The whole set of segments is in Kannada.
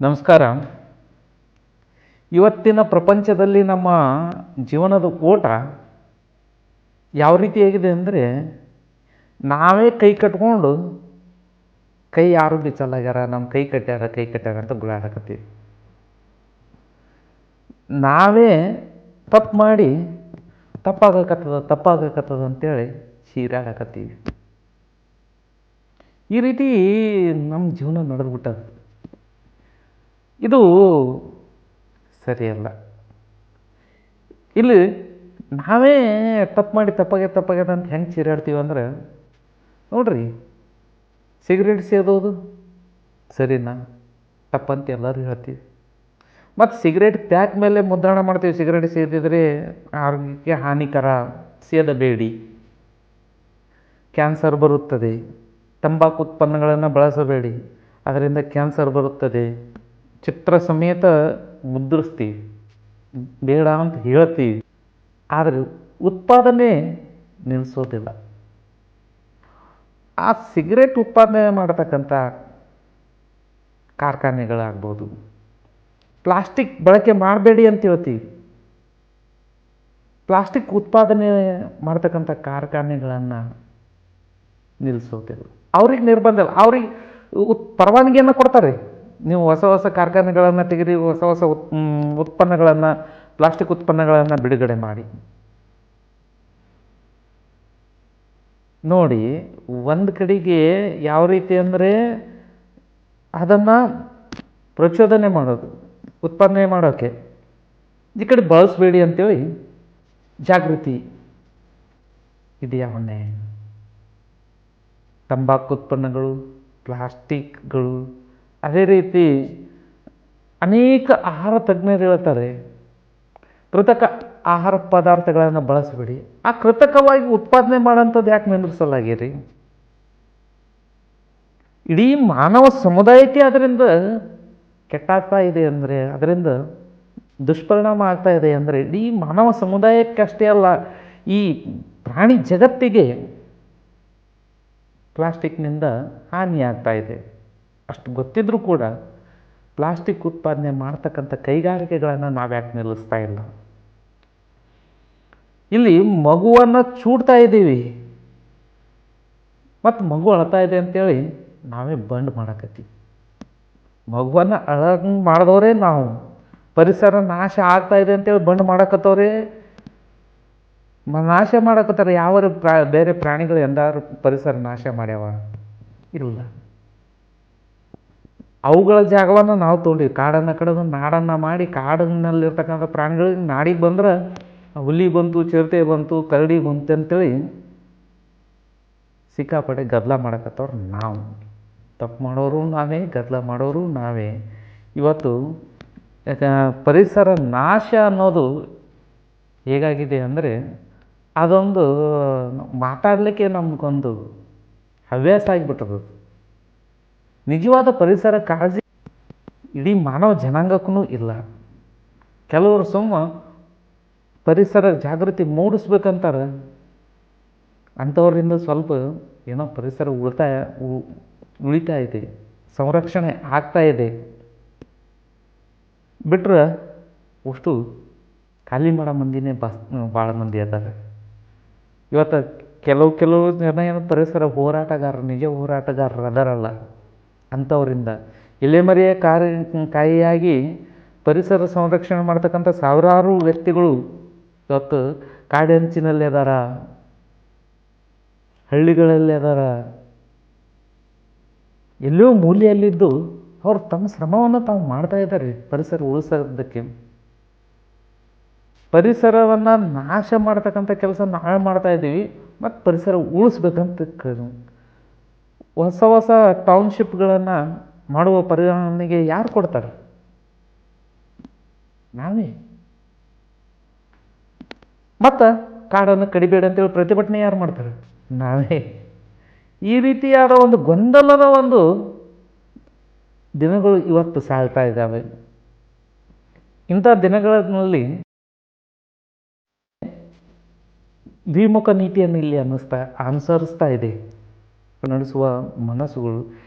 ನಮಸ್ಕಾರ. ಇವತ್ತಿನ ಪ್ರಪಂಚದಲ್ಲಿ ನಮ್ಮ ಜೀವನದ ಓಟ ಯಾವ ರೀತಿಯಾಗಿದೆ ಅಂದರೆ ನಾವೇ ಕೈ ಕಟ್ಕೊಂಡು ಕೈ ಯಾರು ಬಿಚ್ಚಲಾಗ್ಯಾರ ನಮ್ಮ ಕೈ ಕಟ್ಟ್ಯಾರ ಕೈ ಕಟ್ಟ್ಯಾರ ಅಂತ ಗುಳಾಡಕತ್ತೀವಿ ನಾವೇ ತಪ್ಪು ಮಾಡಿ ತಪ್ಪಾಗಕತ್ತದ ತಪ್ಪಾಗಕತ್ತದ ಅಂತೇಳಿ ಚೀರಾಡಕತ್ತೀವಿ ಈ ರೀತಿ ನಮ್ಮ ಜೀವನ ನಡೆದ್ಬಿಟ್ಟದ. ಇದು ಸರಿಯಲ್ಲ. ಇಲ್ಲಿ ನಾವೇ ತಪ್ಪು ಮಾಡಿ ತಪ್ಪಾಗ್ಯದ ತಪ್ಪಾಗ್ಯದ ಅಂತ ಹೆಂಗೆ ಚೀರಾಡ್ತೀವಿ ಅಂದ್ರೆ, ನೋಡ್ರಿ, ಸಿಗರೇಟ್ ಸೇದೋದು ಸರಿನಾ? ತಪ್ಪಂತ ಎಲ್ಲರೂ ಹೇಳ್ತೀವಿ. ಮತ್ತು ಸಿಗರೇಟ್ ಪ್ಯಾಕ್ ಮೇಲೆ ಮುದ್ರಣ ಮಾಡ್ತೀವಿ, ಸಿಗರೇಟ್ ಸೇದಿದರೆ ಆರೋಗ್ಯಕ್ಕೆ ಹಾನಿಕರ, ಸೇದಬೇಡಿ. ಕ್ಯಾನ್ಸರ್ ಬರುತ್ತದೆ, ತಂಬಾಕು ಉತ್ಪನ್ನಗಳನ್ನು ಬಳಸಬೇಡಿ, ಅದರಿಂದ ಕ್ಯಾನ್ಸರ್ ಬರುತ್ತದೆ. ಚಿತ್ರ ಸಮೇತ ಮುದ್ರಿಸ್ತೀವಿ. ಬೇಡ ಅಂತ ಹೇಳ್ತೀವಿ. ಆದರೆ ಉತ್ಪಾದನೆ ನಿಲ್ಲಿಸೋದಿಲ್ಲ ಆ ಸಿಗರೇಟ್ ಉತ್ಪಾದನೆ ಮಾಡತಕ್ಕಂಥ ಕಾರ್ಖಾನೆಗಳಾಗ್ಬೋದು. ಪ್ಲಾಸ್ಟಿಕ್ ಬಳಕೆ ಮಾಡಬೇಡಿ ಅಂತ ಹೇಳ್ತೀವಿ. ಪ್ಲಾಸ್ಟಿಕ್ ಉತ್ಪಾದನೆ ಮಾಡ್ತಕ್ಕಂಥ ಕಾರ್ಖಾನೆಗಳನ್ನು ನಿಲ್ಲಿಸೋದಿಲ್ಲ ಅವ್ರಿಗೆ ನಿರ್ಬಂಧ ಅವ್ರಿಗೆ ಉತ್ ಪರವಾನಗಿಯನ್ನು ಕೊಡ್ತಾರೆ. ನೀವು ಹೊಸ ಹೊಸ ಕಾರ್ಖಾನೆಗಳನ್ನು ತೆಗೆದು, ಹೊಸ ಹೊಸ ಉತ್ ಉತ್ಪನ್ನಗಳನ್ನು, ಪ್ಲಾಸ್ಟಿಕ್ ಉತ್ಪನ್ನಗಳನ್ನು ಬಿಡುಗಡೆ ಮಾಡಿ. ನೋಡಿ, ಒಂದು ಕಡೆಗೆ ಯಾವ ರೀತಿ ಅಂದರೆ ಅದನ್ನು ಪ್ರಚೋದನೆ ಮಾಡೋದು, ಉತ್ಪಾದನೆ ಮಾಡೋಕ್ಕೆ ಈ ಕಡೆ ಬಳಸಬೇಡಿ ಅಂತೇಳಿ ಜಾಗೃತಿ ಇದೆಯಾ ಹೊಣೆ ತಂಬಾಕು ಉತ್ಪನ್ನಗಳು, ಪ್ಲಾಸ್ಟಿಕ್ಗಳು. ಅದೇ ರೀತಿ ಅನೇಕ ಆಹಾರ ತಜ್ಞರು ಹೇಳ್ತಾರೆ, ಕೃತಕ ಆಹಾರ ಪದಾರ್ಥಗಳನ್ನು ಬಳಸಬೇಡಿ. ಆ ಕೃತಕವಾಗಿ ಉತ್ಪಾದನೆ ಮಾಡೋಂಥದ್ದು ಯಾಕೆ ನಿಂದ್ರಿಸಲಾಗಿರಿ ಇಡೀ ಮಾನವ ಸಮುದಾಯಕ್ಕೆ ಅದರಿಂದ ಕೆಟ್ಟಾಗ್ತಾ ಇದೆ ಅಂದರೆ, ಅದರಿಂದ ದುಷ್ಪರಿಣಾಮ ಆಗ್ತಾ ಇದೆ ಅಂದರೆ, ಇಡೀ ಮಾನವ ಸಮುದಾಯಕ್ಕೆ ಅಷ್ಟೇ ಅಲ್ಲ, ಈ ಪ್ರಾಣಿ ಜಗತ್ತಿಗೆ ಪ್ಲಾಸ್ಟಿಕ್ನಿಂದ ಹಾನಿಯಾಗ್ತಾ ಇದೆ. ಅಷ್ಟು ಗೊತ್ತಿದ್ರೂ ಕೂಡ ಪ್ಲಾಸ್ಟಿಕ್ ಉತ್ಪಾದನೆ ಮಾಡ್ತಕ್ಕಂಥ ಕೈಗಾರಿಕೆಗಳನ್ನು ನಾವು ಯಾಕೆ ನಿಲ್ಲಿಸ್ತಾ ಇಲ್ಲ? ಇಲ್ಲಿ ಮಗುವನ್ನು ಚೂಡ್ತಾ ಇದ್ದೀವಿ. ಮತ್ತು ಮಗು ಅಳ್ತಾ ಇದೆ ಅಂತೇಳಿ ನಾವೇ ಬಂಡ್ ಮಾಡಕತ್ತೀವಿ. ಮಗುವನ್ನು ಅಳಂಗೆ ಮಾಡಿದವರೇ ನಾವು. ಪರಿಸರ ನಾಶ ಆಗ್ತಾ ಇದೆ ಅಂತೇಳಿ ಬಂಡ್ ಮಾಡಕತ್ತವ್ರೆ. ನಾಶ ಮಾಡಕತ್ತಾರೆ ಯಾವ ಪ್ರಾ, ಬೇರೆ ಪ್ರಾಣಿಗಳು ಎಂದಾರು ಪರಿಸರ ನಾಶ ಮಾಡ್ಯಾವ? ಇಲ್ಲ. ಅವುಗಳ ಜಾಗವನ್ನು ನಾವು ತೊಗೊಂಡಿವಿ. ಕಾಡನ್ನು ಕಡಿದು ನಾಡನ್ನು ಮಾಡಿ ಕಾಡಿನಲ್ಲಿರ್ತಕ್ಕಂಥ ಪ್ರಾಣಿಗಳಿಗೆ ನಾಡಿಗೆ ಬಂದ್ರೆ ಹುಲಿ ಬಂತು, ಚಿರತೆ ಬಂತು, ಕರಡಿ ಬಂತು ಅಂತೇಳಿ ಸಿಕ್ಕಾಪಟ್ಟೆ ಗದ್ದಲ ಮಾಡಕತ್ತವ್ರು ನಾವು. ತಪ್ಪು ಮಾಡೋರು ನಾವೇ, ಗದ್ದಲ ಮಾಡೋರು ನಾವೇ. ಇವತ್ತು ಪರಿಸರ ನಾಶ ಅನ್ನೋದು ಹೇಗಾಗಿದೆ ಅಂದರೆ ಅದೊಂದು ಮಾತಾಡಲಿಕ್ಕೆ ನಮಗೊಂದು ಹವ್ಯಾಸ ಆಗಿಬಿಟ್ಟದು ನಿಜವಾದ ಪರಿಸರ ಕಾಳಜಿ ಇಡೀ ಮಾನವ ಜನಾಂಗಕ್ಕೂ ಇಲ್ಲ. ಕೆಲವರು ಸುಮ್ಮ ಪರಿಸರ ಜಾಗೃತಿ ಮೂಡಿಸ್ಬೇಕಂತಾರೆ. ಅಂಥವರಿಂದ ಸ್ವಲ್ಪ ಏನೋ ಪರಿಸರ ಉಳಿತಾಯ ಉಳಿತಾ ಇದೆ, ಸಂರಕ್ಷಣೆ ಆಗ್ತಾ ಇದೆ. ಬಿಟ್ರೆ ಅಷ್ಟು ಖಾಲಿ ಮಾಡೋ ಮಂದಿನೇ ಬಸ್, ಭಾಳ ಮಂದಿ ಅದಾರೆ. ಇವತ್ತು ಕೆಲವು ಕೆಲವು ಜನ ಏನು ಪರಿಸರ ಹೋರಾಟಗಾರರು, ನಿಜ ಹೋರಾಟಗಾರರು ಅದಾರಲ್ಲ. ಅಂಥವರಿಂದ ಎಲೆಮರೆಯ ಕಾರ್ಯ ಕಾಯಿಯಾಗಿ ಪರಿಸರ ಸಂರಕ್ಷಣೆ ಮಾಡ್ತಕ್ಕಂಥ ಸಾವಿರಾರು ವ್ಯಕ್ತಿಗಳು ಇವತ್ತು ಕಾಡಂಚಿನಲ್ಲಿ ಅದಾರ. ಹಳ್ಳಿಗಳಲ್ಲಿ ಅದಾರ. ಎಲ್ಲೋ ಮೂಲೆಯಲ್ಲಿದ್ದು ಅವ್ರು ತಮ್ಮ ಶ್ರಮವನ್ನು ತಾವು ಮಾಡ್ತಾ ಇದ್ದಾರೆ ಪರಿಸರ ಉಳಿಸೋದಕ್ಕೆ. ಪರಿಸರವನ್ನು ನಾಶ ಮಾಡ್ತಕ್ಕಂಥ ಕೆಲಸ ನಾವೇ ಮಾಡ್ತಾ ಇದ್ದೀವಿ, ಮತ್ತು ಪರಿಸರ ಉಳಿಸ್ಬೇಕಂತ ಹೊಸ ಹೊಸ ಟೌನ್ಶಿಪ್ಗಳನ್ನು ಮಾಡುವ ಪರಿಗಣನೆಗೆ ಯಾರು ಕೊಡ್ತಾರೆ? ನಾವೇ. ಮತ್ತು ಕಾಡನ್ನು ಕಡಿಬೇಡ ಅಂತೇಳಿ ಪ್ರತಿಭಟನೆ ಯಾರು ಮಾಡ್ತಾರೆ? ನಾವೇ. ಈ ರೀತಿಯಾದ ಒಂದು ಗೊಂದಲದ ಒಂದು ದಿನಗಳು ಇವತ್ತು ಸಾಗ್ತಾ ಇದ್ದಾವೆ. ಇಂಥ ದಿನಗಳಲ್ಲಿ ದ್ವಿಮುಖ ನೀತಿಯನ್ನು ಇಲ್ಲಿ ಅನ್ನಿಸ್ತಾ, ಅನುಸರಿಸ್ತಾ ಇದೆ. ನಡೆಸುವ ಮನಸ್ಸುಗಳು.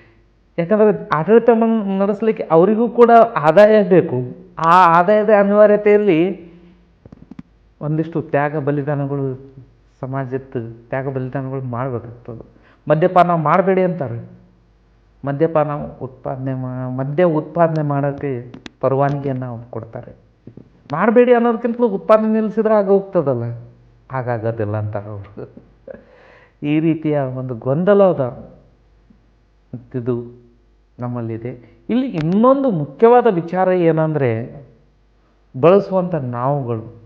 ಯಾಕಂದರೆ ಆಡಳಿತ ಮನ್- ನಡೆಸಲಿಕ್ಕೆ ಅವರಿಗೂ ಕೂಡ ಆದಾಯ ಬೇಕು. ಆ ಆದಾಯದ ಅನಿವಾರ್ಯತೆಯಲ್ಲಿ ಒಂದಿಷ್ಟು ತ್ಯಾಗ ಬಲಿದಾನಗಳು ಸಮಾಜದ ತ್ಯಾಗ ಬಲಿದಾನಗಳು ಮಾಡಬೇಕಾಗ್ತದೆ. ಮದ್ಯಪಾನ ಮಾಡಬೇಡಿ ಅಂತಾರೆ. ಮದ್ಯಪಾನ ಉತ್ಪಾದನೆ ಮಾ, ಮದ್ಯ ಉತ್ಪಾದನೆ ಮಾಡೋಕ್ಕೆ ಪರವಾನಗಿಯನ್ನು ಕೊಡ್ತಾರೆ. ಮಾಡಬೇಡಿ ಅನ್ನೋದಕ್ಕಿಂತಲೂ ಉತ್ಪಾದನೆ ನಿಲ್ಲಿಸಿದ್ರೆ ಆಗ ಹೋಗ್ತದಲ್ಲ ಹಾಗಾಗೋದಿಲ್ಲ ಅಂತಾರೆ ಅವರು. ಈ ರೀತಿಯ ಒಂದು ಗೊಂದಲದ ಇದು ನಮ್ಮಲ್ಲಿದೆ. ಇಲ್ಲಿ ಇನ್ನೊಂದು ಮುಖ್ಯವಾದ ವಿಚಾರ ಏನಂದರೆ ಬಳಸುವಂಥ ನಾವುಗಳು.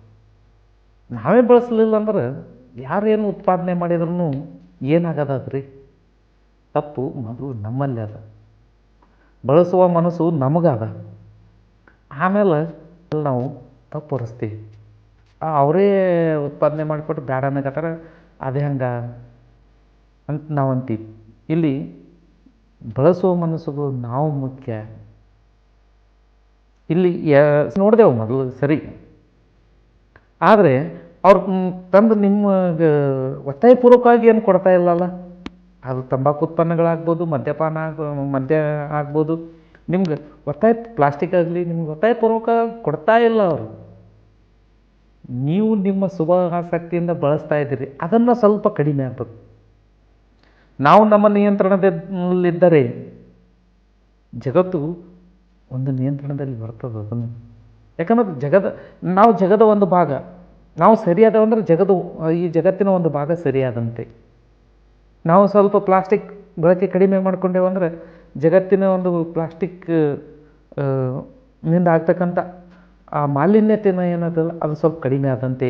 ನಾವೇ ಬಳಸಲಿಲ್ಲ ಅಂದ್ರೆ ಯಾರೇನು ಉತ್ಪಾದನೆ ಮಾಡಿದ್ರೂ ಏನಾಗದದ್ರಿ? ತಪ್ಪು ಮೊದಲು ನಮ್ಮಲ್ಲಿ ಅದ. ಬಳಸುವ ಮನಸ್ಸು ನಮಗದ. ಆಮೇಲೆ ನಾವು ತಪ್ಪು ಹೊರಿಸ್ತೀವಿ. ಆ, ಅವರೇ ಉತ್ಪಾದನೆ ಮಾಡಿಕೊಟ್ಟು ಬೇಡ ಅನ್ನಕತ್ತಾರ ಅದೇ ಹಂಗೆ ಅಂತ ನಾವು ಅಂತೀವಿ. ಇಲ್ಲಿ ಬಳಸುವ ಮನಸ್ಸುಗಳು ನಾವು ಮುಖ್ಯ. ಇಲ್ಲಿ ನೋಡಿದೆವು ಮೊದಲು ಸರಿ. ಆದರೆ ಅವ್ರು ತಂದು ನಿಮ್ಮ ಒತ್ತಾಯಪೂರ್ವಕವಾಗಿ ಏನು ಕೊಡ್ತಾ ಇಲ್ಲಲ್ಲ? ಅದು ತಂಬಾಕು ಉತ್ಪನ್ನಗಳಾಗ್ಬೋದು, ಮದ್ಯಪಾನ ಆಗ, ಮದ್ಯ ಆಗ್ಬೋದು. ನಿಮ್ಗೆ ಒತ್ತಾಯ ಪ್ಲಾಸ್ಟಿಕ್ ಆಗಲಿ, ನಿಮ್ಗೆ ಒತ್ತಾಯಪೂರ್ವಕ ಕೊಡ್ತಾ ಇಲ್ಲ ಅವರು. ನೀವು ನಿಮ್ಮ ಶುಭ ಆಸಕ್ತಿಯಿಂದ ಬಳಸ್ತಾ ಇದ್ದೀರಿ. ಅದನ್ನು ಸ್ವಲ್ಪ ಕಡಿಮೆ ಆಗ್ಬೇಕು. ನಾವು ನಮ್ಮ ನಿಯಂತ್ರಣದಲ್ಲಿದ್ದರೆ ಜಗತ್ತು ಒಂದು ನಿಯಂತ್ರಣದಲ್ಲಿ ಬರ್ತದೆ ಅದನ್ನು. ಯಾಕಂದ್ರೆ ಜಗದ, ನಾವು ಜಗದ ಒಂದು ಭಾಗ, ನಾವು ಸರಿಯಾದ ಅಂದರೆ ಜಗದ, ಈ ಜಗತ್ತಿನ ಒಂದು ಭಾಗ ಸರಿಯಾದಂತೆ. ನಾವು ಸ್ವಲ್ಪ ಪ್ಲಾಸ್ಟಿಕ್ ಬಳಕೆ ಕಡಿಮೆ ಮಾಡಿಕೊಂಡೇವು ಅಂದರೆ ಜಗತ್ತಿನ ಒಂದು ಪ್ಲಾಸ್ಟಿಕ್ನಿಂದ ಆಗ್ತಕ್ಕಂಥ ಆ ಮಾಲಿನ್ಯತೆನ ಏನದಲ್ಲ ಅದು ಸ್ವಲ್ಪ ಕಡಿಮೆ ಆದಂತೆ.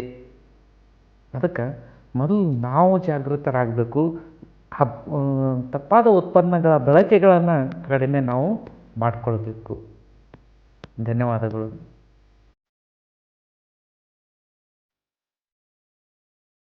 ಅದಕ್ಕೆ ಮೊದಲು ನಾವು ಜಾಗೃತರಾಗಬೇಕು. ಹಬ್ ತಪ್ಪಾದ ಉತ್ಪನ್ನಗಳ ಬಳಕೆಗಳನ್ನು ಕಡಿಮೆ ನಾವು ಮಾಡಿಕೊಳ್ಬೇಕು. ಧನ್ಯವಾದಗಳು.